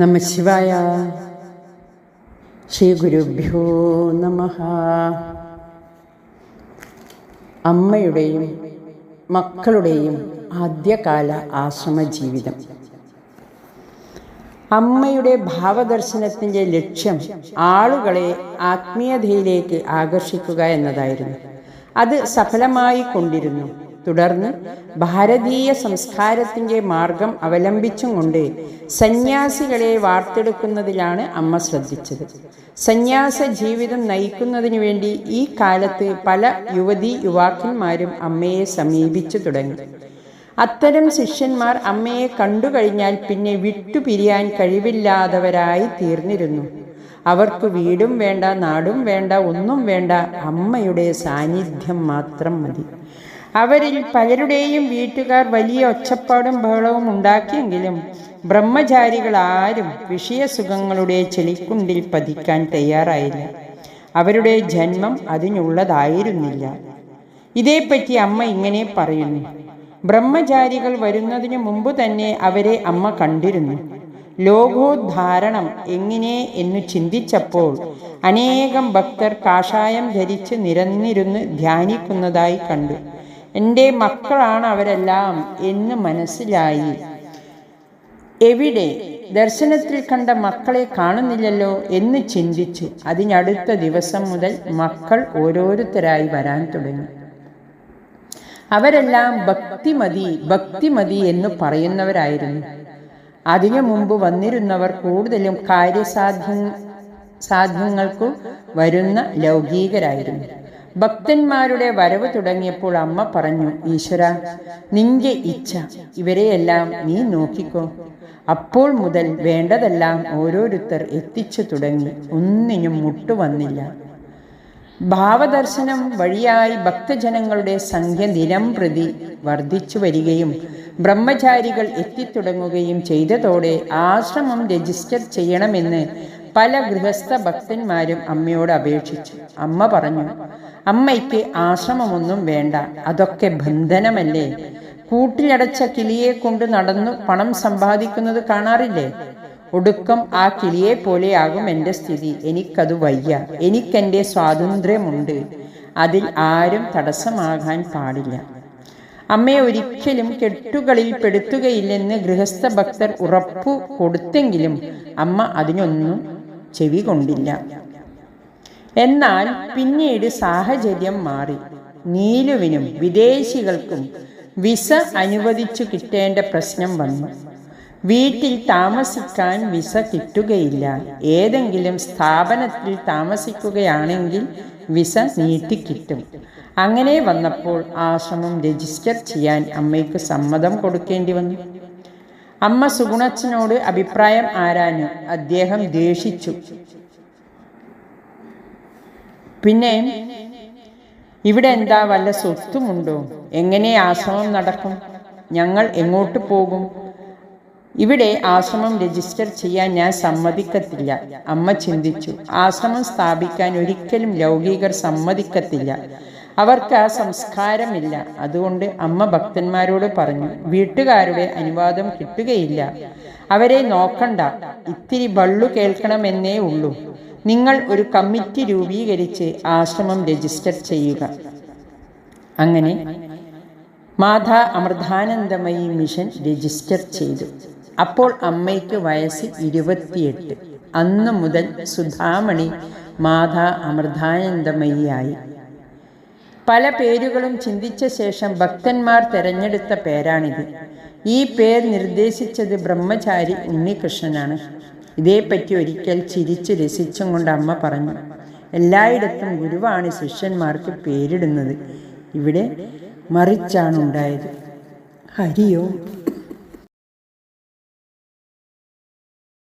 നമ ശിവായ. ശ്രീ ഗുരുഭ്യോ നമ. അമ്മയുടെയും മക്കളുടെയും ആദ്യകാല ആശ്രമ ജീവിതം അമ്മയുടെ ഭാവദർശനത്തിന്റെ ലക്ഷ്യം ആളുകളെ ആത്മീയതയിലേക്ക് ആകർഷിക്കുക എന്നതായിരുന്നു. അത് സഫലമായി കൊണ്ടിരുന്നു. തുടർന്ന് ഭാരതീയ സംസ്കാരത്തിന്റെ മാർഗം അവലംബിച്ചും കൊണ്ട് സന്യാസികളെ വാർത്തെടുക്കുന്നതിലാണ് അമ്മ ശ്രദ്ധിച്ചത്. സന്യാസ ജീവിതം നയിക്കുന്നതിനു വേണ്ടി ഈ കാലത്ത് പല യുവതി യുവാക്കന്മാരും അമ്മയെ സമീപിച്ചു തുടങ്ങി. അത്തരം ശിഷ്യന്മാർ അമ്മയെ കണ്ടുകഴിഞ്ഞാൽ പിന്നെ വിട്ടുപിരിയാൻ കഴിവില്ലാത്തവരായി തീർന്നിരുന്നു. അവർക്ക് വീടും വേണ്ട നാടും വേണ്ട ഒന്നും വേണ്ട അമ്മയുടെ സാന്നിധ്യം മാത്രം മതി. അവരിൽ പലരുടെയും വീട്ടുകാർ വലിയ ഒച്ചപ്പാടും ബഹളവും ഉണ്ടാക്കിയെങ്കിലും ബ്രഹ്മചാരികൾ ആരും വിഷയസുഖങ്ങളുടെ ചെളിക്കുണ്ടിൽ പതിക്കാൻ തയ്യാറായില്ല. അവരുടെ ജന്മം അതിനുള്ളതായിരുന്നില്ല. ഇതേപ്പറ്റി അമ്മ ഇങ്ങനെ പറയുന്നു. ബ്രഹ്മചാരികൾ വരുന്നതിനു മുമ്പ് തന്നെ അവരെ അമ്മ കണ്ടിരുന്നു. ലോകോദ്ധാരണം എങ്ങനെ എന്ന് ചിന്തിച്ചപ്പോൾ അനേകം ഭക്തർ കാഷായം ധരിച്ച് നിരന്നിരുന്ന് ധ്യാനിക്കുന്നതായി കണ്ടു. എന്റെ മക്കളാണ് അവരെല്ലാം എന്ന് മനസ്സിലായി. എവിടെ ദർശനത്തിൽ കണ്ട മക്കളെ കാണുന്നില്ലല്ലോ എന്ന് ചിന്തിച്ച് അതിനടുത്ത ദിവസം മുതൽ മക്കൾ ഓരോരുത്തരായി വരാൻ തുടങ്ങി. അവരെല്ലാം ഭക്തിമതി ഭക്തിമതി എന്ന് പറയുന്നവരായിരുന്നു. അതിനു മുമ്പ് വന്നിരുന്നവർ കൂടുതലും കാര്യസാധ്യ സാധ്യങ്ങൾക്കു വരുന്ന ലൗകികരായിരുന്നു. ഭക്തന്മാരുടെ വരവ് തുടങ്ങിയപ്പോൾ അമ്മ പറഞ്ഞു ഈശ്വര നിന്റെ ഇച്ഛ ഇവരെയെല്ലാം നീ നോക്കിക്കോ. അപ്പോൾ മുതൽ വേണ്ടതെല്ലാം ഓരോരുത്തർ എത്തിച്ചു തുടങ്ങി ഒന്നിനും മുട്ടുവന്നില്ല ഭാവദർശനം വഴിയായി ഭക്തജനങ്ങളുടെ സംഖ്യ ദിനം പ്രതി വർദ്ധിച്ചു വരികയും ബ്രഹ്മചാരികൾ എത്തിത്തുടങ്ങുകയും ചെയ്തതോടെ ആശ്രമം രജിസ്റ്റർ ചെയ്യണമെന്ന് പല ഗൃഹസ്ഥ ഭക്തന്മാരും അമ്മയോട് അപേക്ഷിച്ചു. അമ്മ പറഞ്ഞു അമ്മയ്ക്ക് ആശ്രമമൊന്നും വേണ്ട അതൊക്കെ ബന്ധനമല്ലേ? കൂട്ടിലടച്ച കിളിയെ കൊണ്ട് നടന്നു പണം സമ്പാദിക്കുന്നത് കാണാറില്ലേ? ഒടുക്കം ആ കിളിയെ പോലെയാകും എന്റെ സ്ഥിതി. എനിക്കത് വയ്യ. എനിക്കെന്റെ സ്വാതന്ത്ര്യമുണ്ട്. അതിൽ ആരും തടസ്സമാകാൻ പാടില്ല. അമ്മയെ ഒരിക്കലും കെട്ടുകളിൽ പെടുത്തുകയില്ലെന്ന് ഗൃഹസ്ഥ ഭക്തർ ഉറപ്പു കൊടുത്തെങ്കിലും അമ്മ അതിനൊന്നും ചെവി കൊണ്ടില്ല. എന്നാൽ പിന്നീട് സാഹചര്യം മാറി. നീലുവിനും വിദേശികൾക്കും വിസ അനുവദിച്ചു കിട്ടേണ്ട പ്രശ്നം വന്നു. വീട്ടിൽ താമസിക്കാൻ വിസ കിട്ടുകയില്ല. ഏതെങ്കിലും സ്ഥാപനത്തിൽ താമസിക്കുകയാണെങ്കിൽ വിസ നീട്ടിക്കിട്ടും അങ്ങനെ വന്നപ്പോൾ ആശ്രമം രജിസ്റ്റർ ചെയ്യാൻ അമ്മയ്ക്ക് സമ്മതം കൊടുക്കേണ്ടി വന്നു. അമ്മ സുഗുണച്ചനോട് അഭിപ്രായം ആരാഞ്ഞു? അദ്ദേഹം ദേഷിച്ചു. പിന്നെ ഇവിടെ എന്താ വല്ല സ്വത്തുമുണ്ടോ? എങ്ങനെ ആശ്രമം നടക്കും? ഞങ്ങൾ എങ്ങോട്ട് പോകും? ഇവിടെ ആശ്രമം രജിസ്റ്റർ ചെയ്യാൻ ഞാൻ സമ്മതിക്കത്തില്ല അമ്മ ചിന്തിച്ചു. ആശ്രമം സ്ഥാപിക്കാൻ ഒരിക്കലും ലൗകികർ സമ്മതിക്കത്തില്ല. അവർക്ക് ആ സംസ്കാരമില്ല. അതുകൊണ്ട് അമ്മ ഭക്തന്മാരോട് പറഞ്ഞു വീട്ടുകാരുടെ അനുവാദം കിട്ടുകയില്ല. അവരെ നോക്കണ്ട. ഇത്തിരി ബള്ളു കേൾക്കണമെന്നേ ഉള്ളൂ. നിങ്ങൾ ഒരു കമ്മിറ്റി രൂപീകരിച്ച് ആശ്രമം രജിസ്റ്റർ ചെയ്യുക. അങ്ങനെ മാതാ അമൃതാനന്ദമയി മിഷൻ രജിസ്റ്റർ ചെയ്തു. അപ്പോൾ അമ്മയ്ക്ക് വയസ്സ് ഇരുപത്തിയെട്ട്. അന്നു മുതൽ സുധാമണി മാതാ അമൃതാനന്ദമയിയായി. പല പേരുകളും ചിന്തിച്ച ശേഷം ഭക്തന്മാർ തെരഞ്ഞെടുത്ത പേരാണിത്. ഈ പേർ നിർദ്ദേശിച്ചത് ബ്രഹ്മചാരി ഉണ്ണികൃഷ്ണനാണ്. ഇതേപ്പറ്റി ഒരിക്കൽ ചിരിച്ച് രസിച്ചും കൊണ്ട് അമ്മ പറഞ്ഞു എല്ലായിടത്തും ഗുരുവാണ് ശിഷ്യന്മാർക്ക് പേരിടുന്നത്. ഇവിടെ മറിച്ചാണ് ഉണ്ടായത് ഹരിയോ?